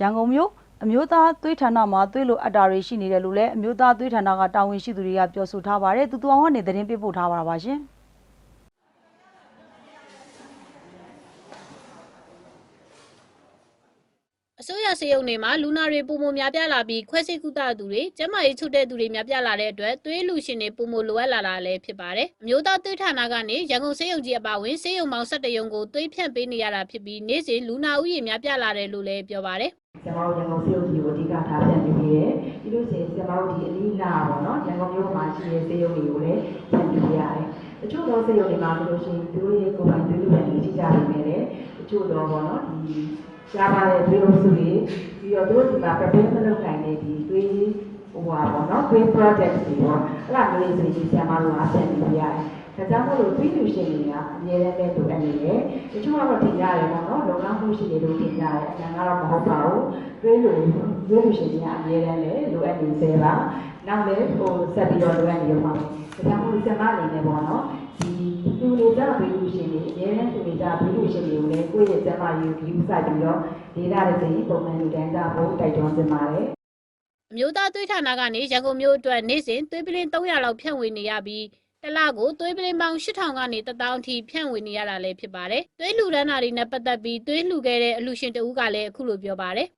ရန်ကုန်မြို့အမျိုးသားသွေးဌာနမှာသွေးလိုအပ်တာတွေရှိနေတယ်လို့လည်းအမျိုးသားသွေးဌာနကတာဝန်ရှိသူတွေကပြောဆိုထားပါတယ်။တူတူအောင်ကနေသတင်းပေးပို့ထားပါပါရှင်။အစိုးရစေယုံတွေမှာလူနာတွေပုံမများပြားလာပြီးခွဲစိတ်ကုသသူတွေကျန်းမာရေးချုပ်တဲ့သူတွေများပြားလာတဲ့အတွက်သွေးလူရှင်တွေပုံမလိုအပ်လာတာလည်းဖြစ်ပါတယ်။အမျိုးသားသွေးဌာနကနေရန်ကုန်စေယုံကြီးအပါအဝင်စေယုံပေါင်း17ရုံကိုသွေးဖြန့်ပေးနေရတာဖြစ်ပြီးနေ့စဉ်လူနာဦးရေများပြားလာတယ်လို့လည်းပြောပါတယ် ဆရာမတို့ရန်ကုန်စေုပ်ကြီးကိုအဓိကထားပြန်ပြီးပြီးရဲပြီးလို့ရှိရင်ဆရာမတို့ဒီအလီလာပေါ့နော်ရန်ကုန်မြို့မှာရှိတဲ့စေုပ်တွေကိုလည်းပြန်ပြီးရတယ်တချို့သောစေုပ်တွေမှာဆိုလို့ရှိရင်သူတို့ရဲ့ကိုယ်ပိုင်သွေးလူပြန်ကြီးရှိကြနေတယ်လေတချို့တော့ပေါ့နော်ဒီရှားပါတဲ့သွေးလုံးစုတွေပြီးတော့သူတို့ဒီမှာ prepare မလုပ်နိုင်တဲ့ဒီသွေးဟိုပါပေါ့နော်သွေး product တွေပေါ့အဲ့ဒါမျိုးတွေဆိုရင်ဆရာမတို့ကပြန်ပြီးရတယ်ဒါကြောင့်မို့လို့သွေးလူရှင်တွေကအများနဲ့နဲ့တူအပ်နေတယ်တချို့ကတော့တင်ရတယ်ပေါ့နော်လုံလောက်မှုရှိတယ်လို့တင်ရတယ်အများကတော့မဟုတ်ပါဘူး သွေးလူသွေးလူရှင်တွေကအများနဲ့လည်းလိုအပ်နေသေးပါနောက်လည်းဟိုဆက်ပြီးတော့လိုအပ်နေရမှာဒါကြောင့်မို့လို့ဆရာမအနေနဲ့ပေါ့နော်ဒီလူနေကြသွေးလူရှင်တွေအများနဲ့တူနေကြသွေးလူရှင်တွေကိုလည်းကိုယ့်ရဲ့ကျန်းမာရေးကိုဂရုစိုက်ပြီးတော့ဒေတာတွေစီပုံမှန်လူတန်းကြဖို့တိုက်တွန်းတင်ပါတယ်။အမျိုးသားသွေးဌာနကနေရန်ကုန်မြို့အတွက်နေ့စဉ်သွေးပလင်း300လောက်ဖြန့်ဝေနေရပြီးတစ်လကိုသွေးပလင်းပေါင်း8000ကနေ1000အထိဖြန့်ဝေနေရတာလည်းဖြစ်ပါတယ်။သွေးလူဒန်းနာတွေနဲ့ပတ်သက်ပြီးသွေးလူခဲ့တဲ့အလူရှင်တဦးကလည်းအခုလိုပြောပါတယ်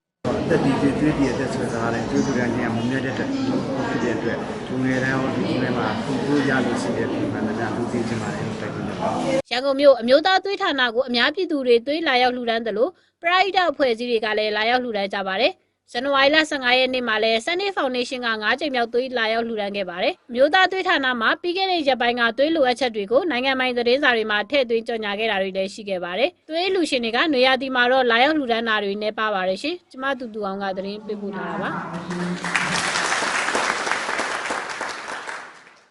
တက်တီတွေတွေးပြီးအသက်ဆွဲစားတယ်ကျွေးသူရခြင်းကမမြတ်တဲ့တက်ဖြစ်တဲ့အတွက်လူငယ်တန်းရောဒီထဲမှာသူတို့ရလို့ရှိတဲ့ဒီမှာလည်းလူသိချင်ပါတယ်လို့တိုက်တွန်းတယ်ပါ။ရန်ကုန်မြို့အမျိုးသားသွေးဌာနကိုအများပြည်သူတွေသွေးလာရောက်လှူဒန်းသလိုပရိုက်တာအဖွဲ့အစည်းတွေကလည်းလာရောက်လှူဒန်းကြပါတယ်။ ဇန်နဝါရီလ15ရက်နေ့မှာလဲ Sunday Foundation က9ကြိမ်မြောက်သွေးလာရောက်လှူဒန်းခဲ့ပါတယ်။မြို့သားသွေးဌာနမှာပြီးခဲ့တဲ့ရက်ပိုင်းကသွေးလိုအပ်ချက်တွေကိုနိုင်ငံပိုင်သတင်းစာတွေမှာထည့်သွင်းကြေညာခဲ့တာတွေလည်းရှိခဲ့ပါတယ်။သွေးလူရှင်တွေကနေရာဒီမှာတော့လာရောက်လှူဒန်းတာတွေနဲ့ပါပါတယ်ရှင်။ကျမတူတူအောင်ကသတင်းပေးပို့ထားတာပါ။